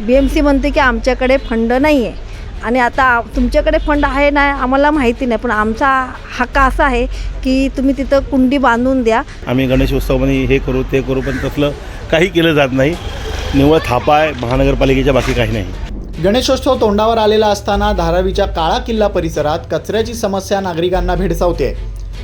बी M C म्हणते की आमच्याकडे फंड नाही आहे आणि आता तुमच्याकडे फंड आहे नाही आम्हाला माहिती नाही पण आमचा हक्क असा आहे की तुम्ही तिथं कुंडी बांधून द्या. आम्ही गणेश उत्सवामध्ये हे करू ते करू पण तसलं काही केलं जात नाही. निव्वळ थापा आहे महानगरपालिकेच्या बाकी काही नाही. गणेशोत्सव तोंडावर आलेला असताना धारावीच्या काळा किल्ला परिसरात कचऱ्याची समस्या नागरिकांना भेडसावते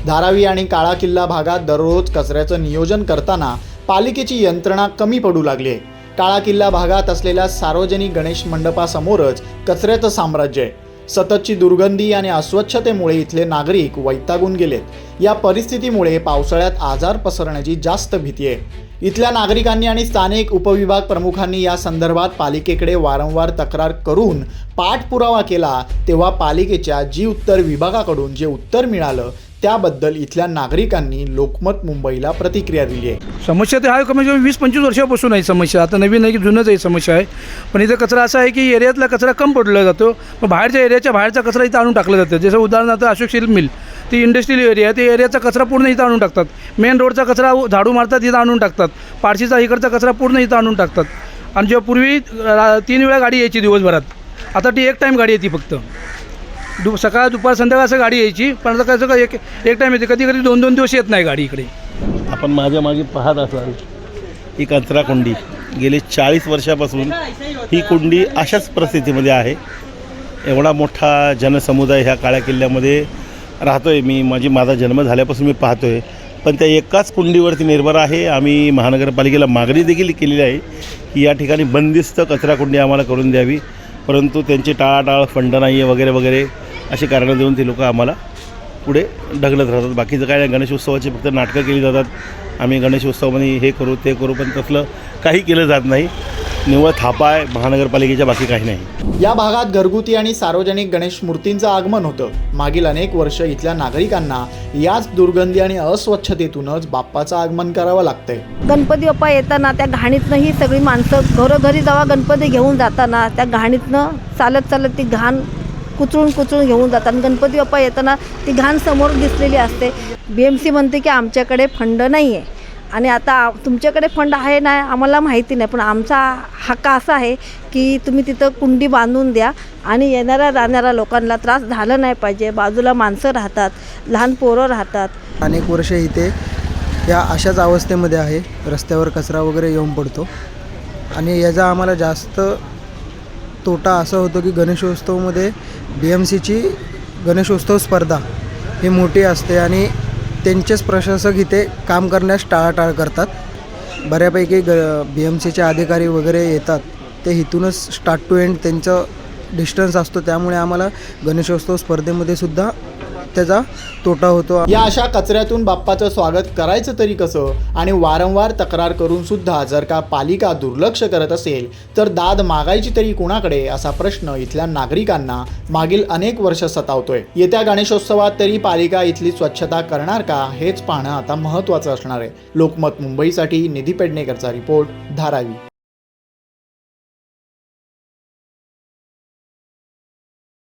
धारावी आणि काळा किल्ला भागात दररोज कचऱ्याचं नियोजन करताना पालिकेची यंत्रणा कमी पडू लागली आहे काळा किल्ला भागात असलेल्या सार्वजनिक गणेश मंडपासमोरच कचऱ्याचं साम्राज्य आहे. सततची दुर्गंधी आणि अस्वच्छतेमुळे इथले नागरिक वैतागून गेलेत. या परिस्थितीमुळे पावसाळ्यात आजार पसरण्याची जास्त भीती आहे. इथल्या नागरिकांनी आणि स्थानिक उपविभाग प्रमुखांनी या संदर्भात पालिकेकडे वारंवार तक्रार करून पाठपुरावा केला तेव्हा पालिकेच्या जी उत्तर विभागाकडून जे उत्तर मिळालं त्याबद्दल इथल्या नागरिकांनी लोकमत मुंबईला प्रतिक्रिया दिली आहे. समस्या तर आहे कमी कमी वीस पंचवीस वर्षापासून आहे समस्या. आता नवीन आहे की जुनंच आहे समस्या आहे. पण इथं कचरा असा आहे की एरियातला कचरा कम पडला जातो. मग बाहेरच्या एरियाच्या बाहेरचा कचरा इथं आणून टाकला जातं. जसं उदाहरणार्थ अशोक शिल्प मिल ती इंडस्ट्रियल एरिया आहे. ते एरियाचा कचरा पूर्ण इथं आणून टाकतात. मेन रोडचा कचरा झाडू मारतात इथं आणून टाकतात. पारशीचा इकडचा कचरा पूर्ण इथं आणून टाकतात. आणि जेव्हा पूर्वी तीन वेळा गाडी यायची दिवसभरात. आता ती एक टाईम गाडी येते फक्त. दु सकाळ दुपार संध्याकाळ असं गाडी यायची पण आता कसं का एक एक टाईम येते. कधी कधी दोन दोन दिवस येत नाही गाडी इकडे. आपण माझ्या मागे पाहत असाल ही कचरा कुंडी. गेली चाळीस वर्षापासून ही कुंडी अशाच परिस्थितीमध्ये आहे. एवढा मोठा जनसमुदाय ह्या काळ्या किल्ल्यामध्ये राहतो आहे मी. माझी माझा जन्म झाल्यापासून मी पाहतो आहे पण त्या एकाच कुंडीवरती निर्भर आहे. आम्ही महानगरपालिकेला मागणी देखील केलेली आहे की या ठिकाणी बंदिस्त कचरा कुंडी आम्हाला करून द्यावी. परंतु त्यांची टाळाटाळ फंड नाही आहे वगैरे वगैरे. अशी कारणं देऊन ती लोक आम्हाला पुढे ढकलत राहतात. बाकीचं काय नाही गणेश उत्सवाची फक्त नाटकं केली जातात. आम्ही गणेश उत्सवामध्ये हे करू ते करू पण तसलं काही केलं जात नाही. निव्वळ थापा आहे महानगरपालिकेच्या बाकी काही नाही. या भागात घरगुती आणि सार्वजनिक गणेश मूर्तींचं आगमन होतं. मागील अनेक वर्ष इथल्या नागरिकांना याच दुर्गंधी आणि अस्वच्छतेतूनच बाप्पाचं आगमन करावं लागतंय. गणपती बाप्पा येताना त्या घाणीतनं ही सगळी माणसं घरोघरी जेव्हा गणपती घेऊन जाताना त्या घाणीतनं चालत चालत ती घाण कुचळून कुचळून घेऊन जातात. आणि गणपती बाप्पा येताना ती घाण समोर दिसलेली असते. बी एम सी म्हणते की आमच्याकडे फंड नाही आहे आणि आता तुमच्याकडे फंड आहे नाही आम्हाला माहिती नाही. पण आमचा हक्क असा आहे की तुम्ही तिथं कुंडी बांधून द्या आणि येणाऱ्या जाणाऱ्या लोकांना त्रास झाला नाही पाहिजे. बाजूला माणसं राहतात लहान पोरं राहतात. अनेक वर्ष इथे या अशाच अवस्थेमध्ये आहे. रस्त्यावर कचरा वगैरे येऊन पडतो. आणि याचा आम्हाला जास्त तोटा असा होतो की गणेशोत्सवमध्ये बी एम सीची गणेशोत्सव स्पर्धा ही मोठी असते आणि त्यांचेच प्रशासक इथे काम करण्यास टाळाटाळ करतात. बऱ्यापैकी ग बी एम सीचे अधिकारी वगैरे येतात. ते इथूनच स्टार्ट टू एंड त्यांचं डिस्टन्स असतो. त्यामुळे आम्हाला गणेशोत्सव स्पर्धेमध्ये सुद्धा त्याचा तोटा होतो. या अशा कचऱ्यातून बाप्पाचं स्वागत करायचं तरी कसं? आणि वारंवार तक्रार करून सुद्धा जर का पालिका दुर्लक्ष करत असेल तर दाद मागायची तरी कुणाकडे? असा प्रश्न इथल्या नागरिकांना मागील अनेक वर्ष सतावतोय. येत्या गणेशोत्सवात तरी पालिका इथली स्वच्छता करणार का? हेच पाहणं आता महत्वाचं असणार आहे. लोकमत मुंबईसाठी निधी पेडणेकरचा रिपोर्ट धारावी.